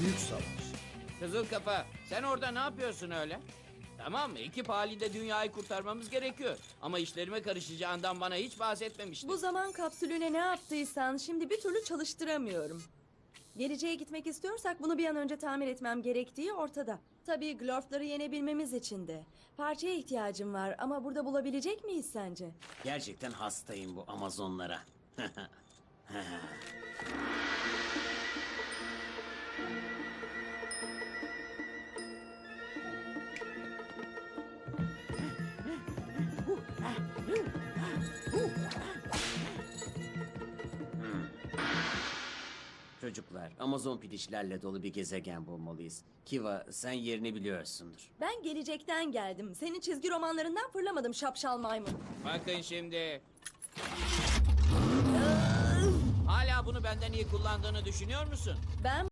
Büyük savaş. Kızıl kafa sen orada ne yapıyorsun öyle? Tamam ekip halinde dünyayı kurtarmamız gerekiyor. Ama işlerime karışacağından bana hiç bahsetmemiştin. Bu zaman kapsülüne ne yaptıysan şimdi bir türlü çalıştıramıyorum. Geleceğe gitmek istiyorsak bunu bir an önce tamir etmem gerektiği ortada. Tabii Glorf'ları yenebilmemiz için de. Parçaya ihtiyacım var ama burada bulabilecek miyiz sence? Gerçekten hastayım bu Amazonlara. Çocuklar, Amazon piliçlerle dolu bir gezegen bulmalıyız. Kiva, sen yerini biliyorsundur. Ben gelecekten geldim. Senin çizgi romanlarından fırlamadım şapşal maymun. Bakın şimdi. Hala bunu benden iyi kullandığını düşünüyor musun? Ben